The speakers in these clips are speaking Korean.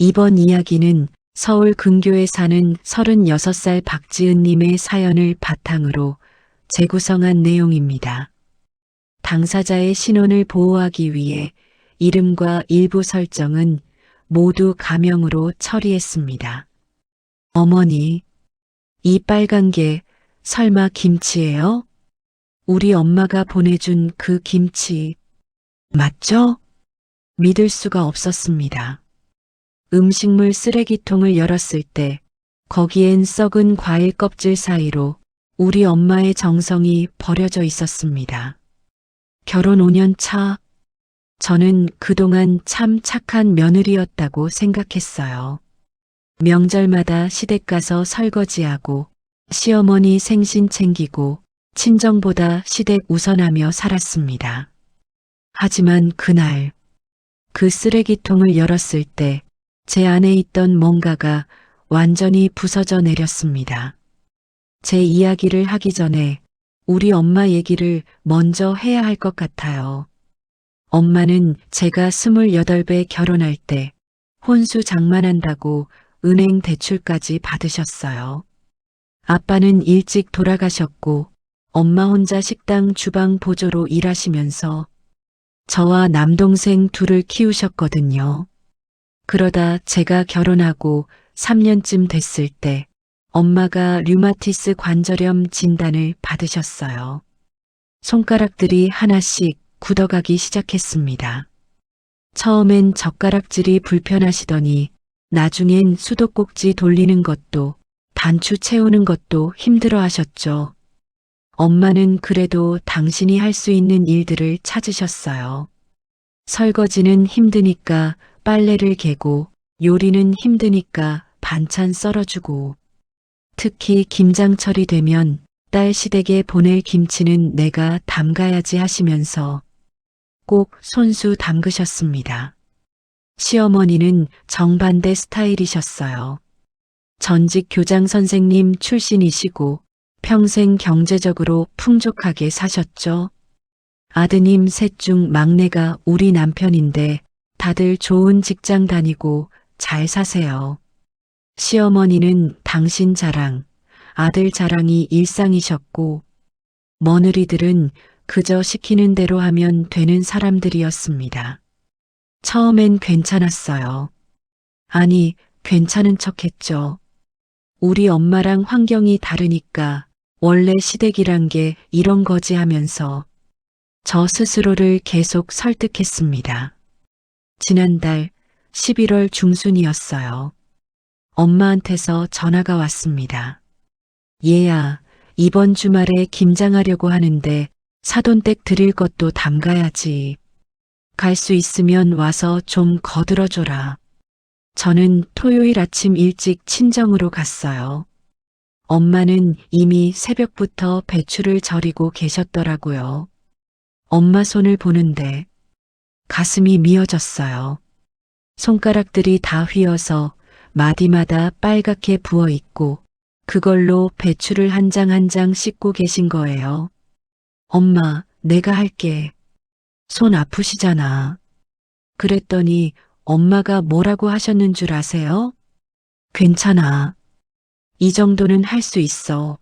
이번 이야기는 서울 근교에 사는 36살 박지은님의 사연을 바탕으로 재구성한 내용입니다. 당사자의 신원을 보호하기 위해 이름과 일부 설정은 모두 가명으로 처리했습니다. 어머니, 이 빨간 게 설마 김치예요? 우리 엄마가 보내준 그 김치 맞죠? 믿을 수가 없었습니다. 음식물 쓰레기통을 열었을 때 거기엔 썩은 과일 껍질 사이로 우리 엄마의 정성이 버려져 있었습니다. 결혼 5년 차, 저는 그동안 참 착한 며느리였다고 생각했어요. 명절마다 시댁 가서 설거지하고 시어머니 생신 챙기고 친정보다 시댁 우선하며 살았습니다. 하지만 그날 그 쓰레기통을 열었을 때 제 안에 있던 뭔가가 완전히 부서져 내렸습니다. 제 이야기를 하기 전에 우리 엄마 얘기를 먼저 해야 할 것 같아요. 엄마는 제가 28배 결혼할 때 혼수 장만한다고 은행 대출까지 받으셨어요. 아빠는 일찍 돌아가셨고 엄마 혼자 식당 주방 보조로 일하시면서 저와 남동생 둘을 키우셨거든요. 그러다 제가 결혼하고 3년쯤 됐을 때 엄마가 류마티스 관절염 진단을 받으셨어요. 손가락들이 하나씩 굳어가기 시작했습니다. 처음엔 젓가락질이 불편하시더니 나중엔 수도꼭지 돌리는 것도 단추 채우는 것도 힘들어 하셨죠. 엄마는 그래도 당신이 할 수 있는 일들을 찾으셨어요. 설거지는 힘드니까 빨래를 개고 요리는 힘드니까 반찬 썰어주고 특히 김장철이 되면 딸 시댁에 보낼 김치는 내가 담가야지 하시면서 꼭 손수 담그셨습니다. 시어머니는 정반대 스타일이셨어요. 전직 교장 선생님 출신이시고 평생 경제적으로 풍족하게 사셨죠. 아드님 셋 중 막내가 우리 남편인데 다들 좋은 직장 다니고 잘 사세요. 시어머니는 당신 자랑, 아들 자랑이 일상이셨고, 며느리들은 그저 시키는 대로 하면 되는 사람들이었습니다. 처음엔 괜찮았어요. 아니, 괜찮은 척 했죠. 우리 엄마랑 환경이 다르니까 원래 시댁이란 게 이런 거지 하면서 저 스스로를 계속 설득했습니다. 지난달 11월 중순이었어요. 엄마한테서 전화가 왔습니다. 얘야, 이번 주말에 김장하려고 하는데 사돈댁 드릴 것도 담가야지. 갈 수 있으면 와서 좀 거들어줘라. 저는 토요일 아침 일찍 친정으로 갔어요. 엄마는 이미 새벽부터 배추를 절이고 계셨더라고요. 엄마 손을 보는데 가슴이 미어졌어요. 손가락들이 다 휘어서 마디마다 빨갛게 부어 있고 그걸로 배추를 한장 한 장 씻고 계신 거예요. 엄마, 내가 할게. 손 아프시잖아. 그랬더니 엄마가 뭐라고 하셨는 줄 아세요? 괜찮아. 이 정도는 할 수 있어.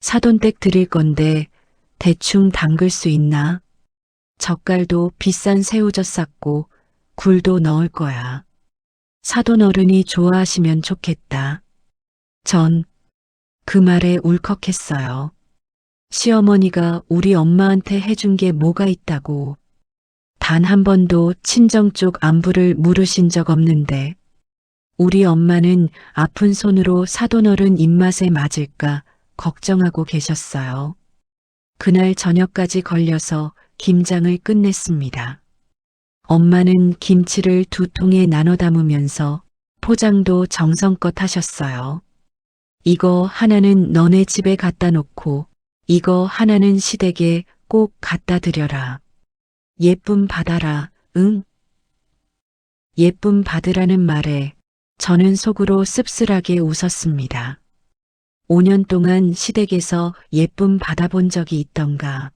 사돈댁 드릴 건데 대충 담글 수 있나? 젓갈도 비싼 새우젓 쌌고 굴도 넣을 거야. 사돈 어른이 좋아하시면 좋겠다. 전 그 말에 울컥했어요. 시어머니가 우리 엄마한테 해준 게 뭐가 있다고. 단 한 번도 친정 쪽 안부를 물으신 적 없는데 우리 엄마는 아픈 손으로 사돈어른 입맛에 맞을까 걱정하고 계셨어요. 그날 저녁까지 걸려서 김장을 끝냈습니다. 엄마는 김치를 두 통에 나눠 담으면서 포장도 정성껏 하셨어요. 이거 하나는 너네 집에 갖다 놓고 이거 하나는 시댁에 꼭 갖다 드려라. 예쁨 받아라, 응? 예쁨 받으라는 말에 저는 속으로 씁쓸하게 웃었습니다. 5년 동안 시댁에서 예쁨 받아본 적이 있던가.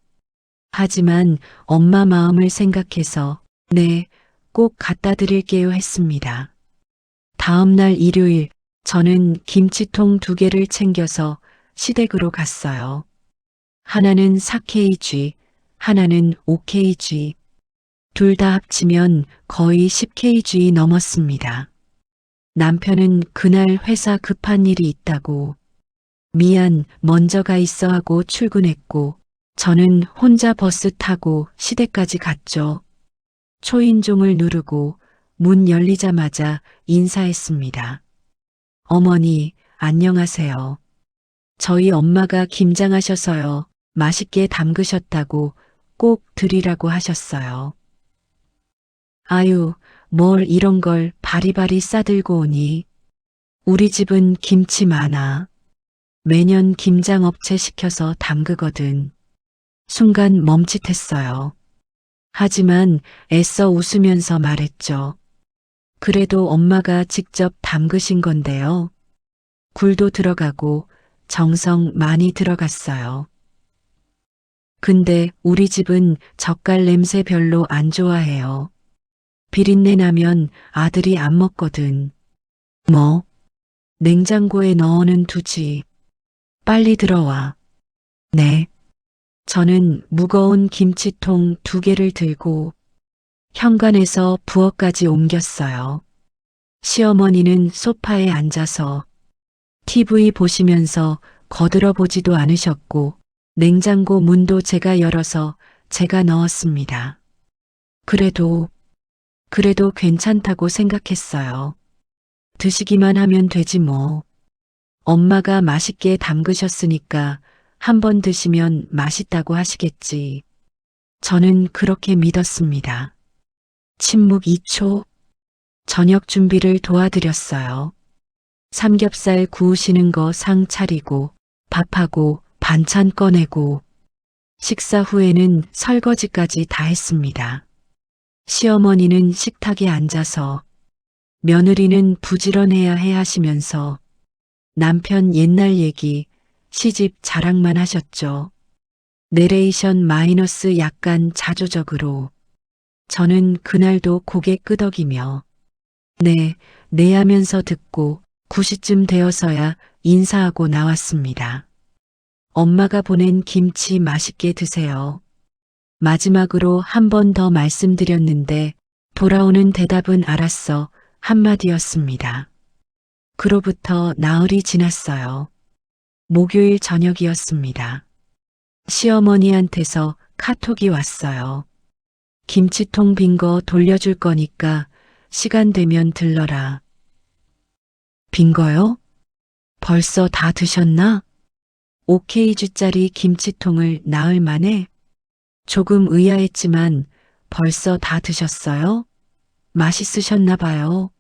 하지만 엄마 마음을 생각해서 네, 꼭 갖다 드릴게요 했습니다. 다음 날 일요일 저는 김치통 두 개를 챙겨서 시댁으로 갔어요. 하나는 4kg, 하나는 5kg. 둘 다 합치면 거의 10kg 넘었습니다. 남편은 그날 회사 급한 일이 있다고 미안 먼저 가 있어 하고 출근했고 저는 혼자 버스 타고 시댁까지 갔죠. 초인종을 누르고 문 열리자마자 인사했습니다. 어머니, 안녕하세요. 저희 엄마가 김장하셔서요. 맛있게 담그셨다고 꼭 드리라고 하셨어요. 아유, 뭘 이런 걸 바리바리 싸들고 오니. 우리 집은 김치 많아. 매년 김장업체 시켜서 담그거든. 순간 멈칫했어요. 하지만 애써 웃으면서 말했죠. 그래도 엄마가 직접 담그신 건데요. 굴도 들어가고 정성 많이 들어갔어요. 근데 우리 집은 젓갈 냄새 별로 안 좋아해요. 비린내 나면 아들이 안 먹거든. 뭐? 냉장고에 넣어는 두지. 빨리 들어와. 네. 저는 무거운 김치통 두 개를 들고 현관에서 부엌까지 옮겼어요. 시어머니는 소파에 앉아서 TV 보시면서 거들어 보지도 않으셨고 냉장고 문도 제가 열어서 제가 넣었습니다. 그래도, 그래도 괜찮다고 생각했어요. 드시기만 하면 되지 뭐. 엄마가 맛있게 담그셨으니까 한번 드시면 맛있다고 하시겠지. 저는 그렇게 믿었습니다. 침묵 2초. 저녁 준비를 도와드렸어요. 삼겹살 구우시는 거 상 차리고 밥하고 반찬 꺼내고 식사 후에는 설거지까지 다 했습니다. 시어머니는 식탁에 앉아서 며느리는 부지런해야 해 하시면서 남편 옛날 얘기, 시집 자랑만 하셨죠. 내레이션 마이너스 약간 자조적으로 저는 그날도 고개 끄덕이며 네, 네 하면서 듣고 9시쯤 되어서야 인사하고 나왔습니다. 엄마가 보낸 김치 맛있게 드세요. 마지막으로 한 번 더 말씀드렸는데 돌아오는 대답은 알았어 한마디였습니다. 그로부터 나흘이 지났어요. 목요일 저녁이었습니다. 시어머니한테서 카톡이 왔어요. 김치통 빈 거 돌려줄 거니까 시간 되면 들러라. 빈 거요? 벌써 다 드셨나? 5kg짜리 김치통을 나흘 만에? 조금 의아했지만 벌써 다 드셨어요? 맛있으셨나 봐요.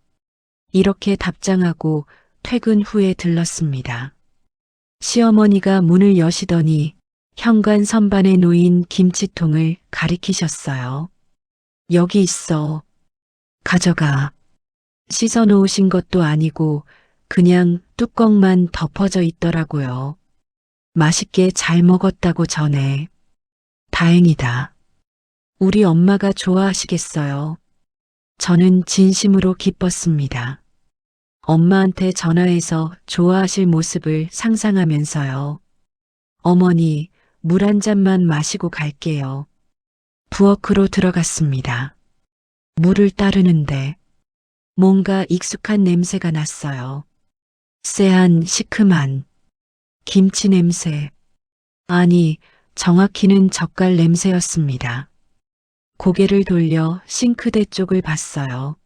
이렇게 답장하고 퇴근 후에 들렀습니다. 시어머니가 문을 여시더니 현관 선반에 놓인 김치통을 가리키셨어요. 여기 있어. 가져가. 씻어 놓으신 것도 아니고 그냥 뚜껑만 덮어져 있더라고요. 맛있게 잘 먹었다고 전해. 다행이다. 우리 엄마가 좋아하시겠어요. 저는 진심으로 기뻤습니다. 엄마한테 전화해서 좋아하실 모습을 상상하면서요. 어머니, 물 한 잔만 마시고 갈게요. 부엌으로 들어갔습니다. 물을 따르는데 뭔가 익숙한 냄새가 났어요. 쎄한 시큼한 김치 냄새. 아니, 정확히는 젓갈 냄새였습니다. 고개를 돌려 싱크대 쪽을 봤어요.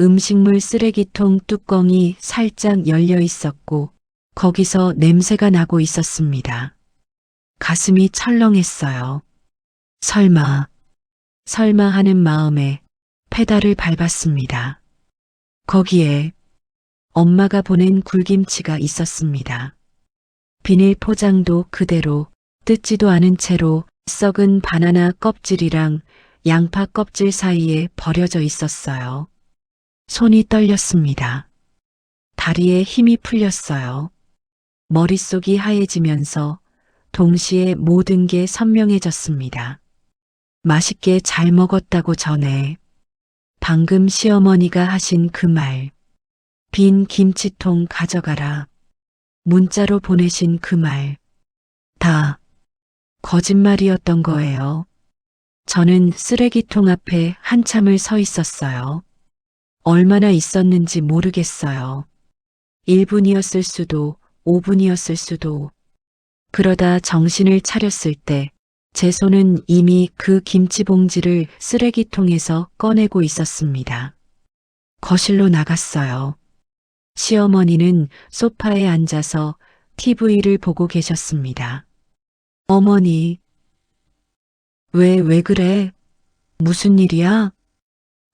음식물 쓰레기통 뚜껑이 살짝 열려 있었고 거기서 냄새가 나고 있었습니다. 가슴이 철렁했어요. 설마, 설마 하는 마음에 페달을 밟았습니다. 거기에 엄마가 보낸 굴김치가 있었습니다. 비닐 포장도 그대로 뜯지도 않은 채로 썩은 바나나 껍질이랑 양파 껍질 사이에 버려져 있었어요. 손이 떨렸습니다. 다리에 힘이 풀렸어요. 머릿속이 하얘지면서 동시에 모든 게 선명해졌습니다. 맛있게 잘 먹었다고 전해 방금 시어머니가 하신 그 말. 빈 김치통 가져가라. 문자로 보내신 그 말. 다 거짓말이었던 거예요. 저는 쓰레기통 앞에 한참을 서 있었어요. 얼마나 있었는지 모르겠어요. 1분이었을 수도, 5분이었을 수도. 그러다 정신을 차렸을 때, 제 손은 이미 그 김치 봉지를 쓰레기통에서 꺼내고 있었습니다. 거실로 나갔어요. 시어머니는 소파에 앉아서 TV를 보고 계셨습니다. 어머니, 왜, 왜 그래? 무슨 일이야?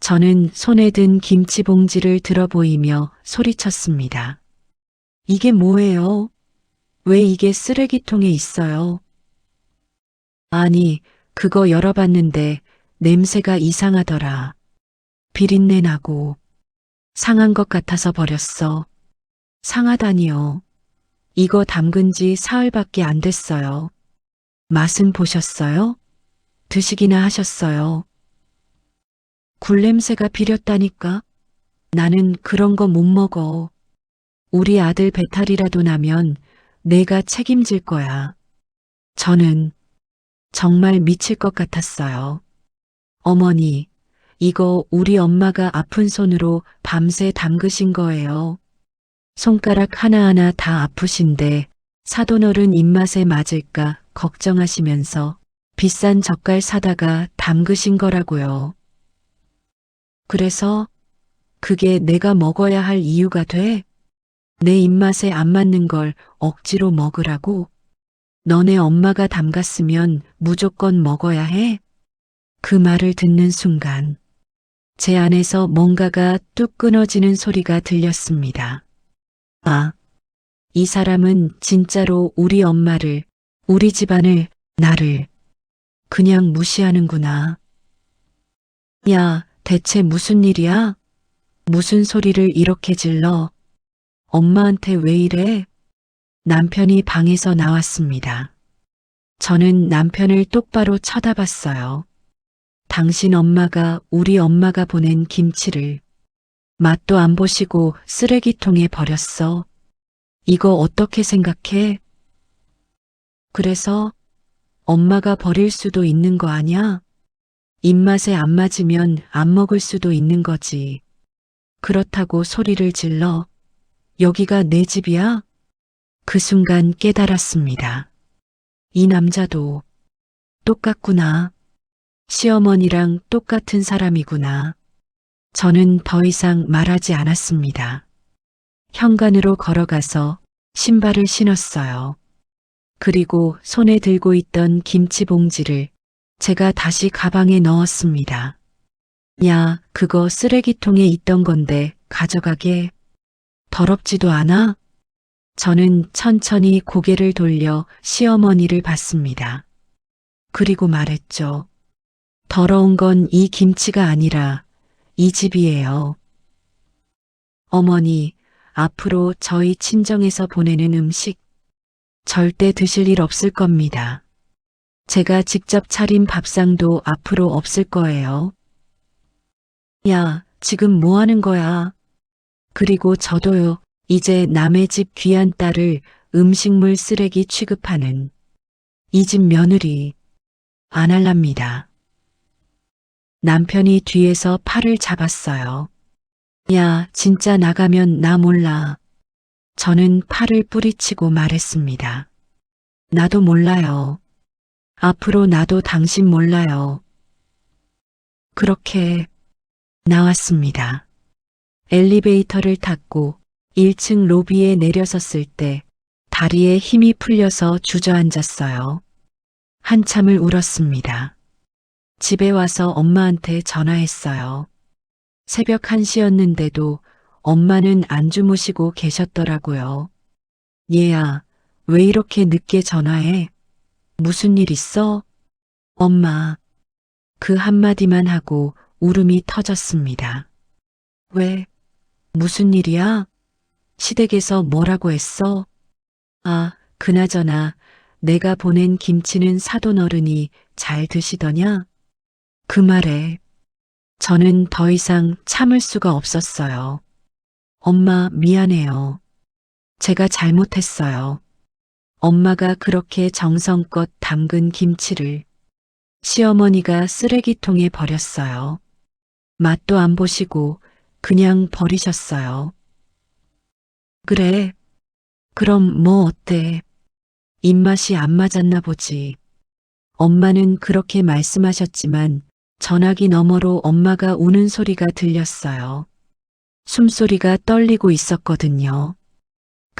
저는 손에 든 김치 봉지를 들어 보이며 소리쳤습니다. 이게 뭐예요? 왜 이게 쓰레기통에 있어요? 아니, 그거 열어봤는데 냄새가 이상하더라. 비린내 나고 상한 것 같아서 버렸어. 상하다니요. 이거 담근 지 사흘밖에 안 됐어요. 맛은 보셨어요? 드시기나 하셨어요. 굴냄새가 비렸다니까? 나는 그런 거 못 먹어. 우리 아들 배탈이라도 나면 내가 책임질 거야. 저는 정말 미칠 것 같았어요. 어머니, 이거 우리 엄마가 아픈 손으로 밤새 담그신 거예요. 손가락 하나하나 다 아프신데 사돈어른 입맛에 맞을까 걱정하시면서 비싼 젓갈 사다가 담그신 거라고요. 그래서 그게 내가 먹어야 할 이유가 돼? 내 입맛에 안 맞는 걸 억지로 먹으라고? 너네 엄마가 담갔으면 무조건 먹어야 해? 그 말을 듣는 순간 제 안에서 뭔가가 뚝 끊어지는 소리가 들렸습니다. 아, 이 사람은 진짜로 우리 엄마를, 우리 집안을, 나를 그냥 무시하는구나. 야, 대체 무슨 일이야? 무슨 소리를 이렇게 질러? 엄마한테 왜 이래? 남편이 방에서 나왔습니다. 저는 남편을 똑바로 쳐다봤어요. 당신 엄마가 우리 엄마가 보낸 김치를 맛도 안 보시고 쓰레기통에 버렸어. 이거 어떻게 생각해? 그래서 엄마가 버릴 수도 있는 거 아냐? 입맛에 안 맞으면 안 먹을 수도 있는 거지. 그렇다고 소리를 질러. 여기가 내 집이야? 그 순간 깨달았습니다. 이 남자도 똑같구나. 시어머니랑 똑같은 사람이구나. 저는 더 이상 말하지 않았습니다. 현관으로 걸어가서 신발을 신었어요. 그리고 손에 들고 있던 김치 봉지를 제가 다시 가방에 넣었습니다. 야, 그거 쓰레기통에 있던 건데 가져가게. 더럽지도 않아? 저는 천천히 고개를 돌려 시어머니를 봤습니다. 그리고 말했죠. 더러운 건 이 김치가 아니라 이 집이에요. 어머니, 앞으로 저희 친정에서 보내는 음식 절대 드실 일 없을 겁니다. 제가 직접 차린 밥상도 앞으로 없을 거예요. 야, 지금 뭐 하는 거야? 그리고 저도요, 이제 남의 집 귀한 딸을 음식물 쓰레기 취급하는 이 집 며느리 안 할랍니다. 남편이 뒤에서 팔을 잡았어요. 야, 진짜 나가면 나 몰라. 저는 팔을 뿌리치고 말했습니다. 나도 몰라요. 앞으로 나도 당신 몰라요. 그렇게 나왔습니다. 엘리베이터를 탔고 1층 로비에 내려섰을 때 다리에 힘이 풀려서 주저앉았어요. 한참을 울었습니다. 집에 와서 엄마한테 전화했어요. 새벽 1시였는데도 엄마는 안 주무시고 계셨더라고요. 얘야, 왜 이렇게 늦게 전화해? 무슨 일 있어? 엄마. 그 한마디만 하고 울음이 터졌습니다. 왜? 무슨 일이야? 시댁에서 뭐라고 했어? 아, 그나저나 내가 보낸 김치는 사돈 어른이 잘 드시더냐? 그 말에 저는 더 이상 참을 수가 없었어요. 엄마 미안해요. 제가 잘못했어요. 엄마가 그렇게 정성껏 담근 김치를 시어머니가 쓰레기통에 버렸어요. 맛도 안 보시고 그냥 버리셨어요. 그래. 그럼 뭐 어때? 입맛이 안 맞았나 보지. 엄마는 그렇게 말씀하셨지만 전화기 너머로 엄마가 우는 소리가 들렸어요. 숨소리가 떨리고 있었거든요.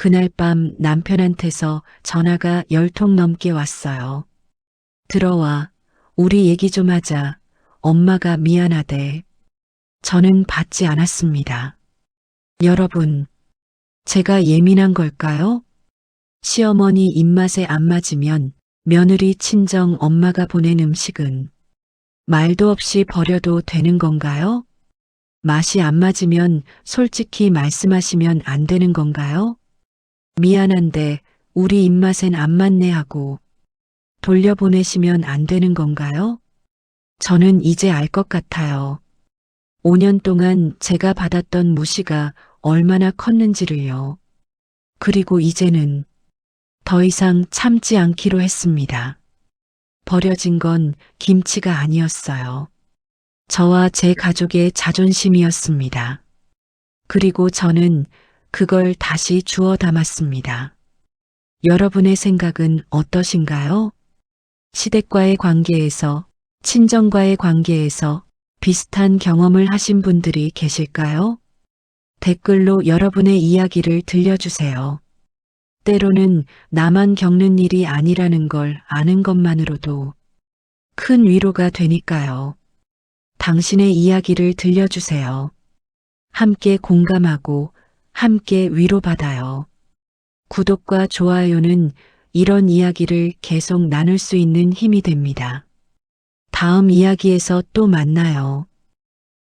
그날 밤 남편한테서 전화가 열 통 넘게 왔어요. 들어와. 우리 얘기 좀 하자. 엄마가 미안하대. 저는 받지 않았습니다. 여러분, 제가 예민한 걸까요? 시어머니 입맛에 안 맞으면 며느리 친정 엄마가 보낸 음식은 말도 없이 버려도 되는 건가요? 맛이 안 맞으면 솔직히 말씀하시면 안 되는 건가요? 미안한데 우리 입맛엔 안 맞네 하고 돌려보내시면 안 되는 건가요? 저는 이제 알 것 같아요. 5년 동안 제가 받았던 무시가 얼마나 컸는지를요. 그리고 이제는 더 이상 참지 않기로 했습니다. 버려진 건 김치가 아니었어요. 저와 제 가족의 자존심이었습니다. 그리고 저는 그걸 다시 주워 담았습니다. 여러분의 생각은 어떠신가요? 시댁과의 관계에서, 친정과의 관계에서 비슷한 경험을 하신 분들이 계실까요? 댓글로 여러분의 이야기를 들려주세요. 때로는 나만 겪는 일이 아니라는 걸 아는 것만으로도 큰 위로가 되니까요. 당신의 이야기를 들려주세요. 함께 공감하고 함께 위로받아요. 구독과 좋아요는 이런 이야기를 계속 나눌 수 있는 힘이 됩니다. 다음 이야기에서 또 만나요.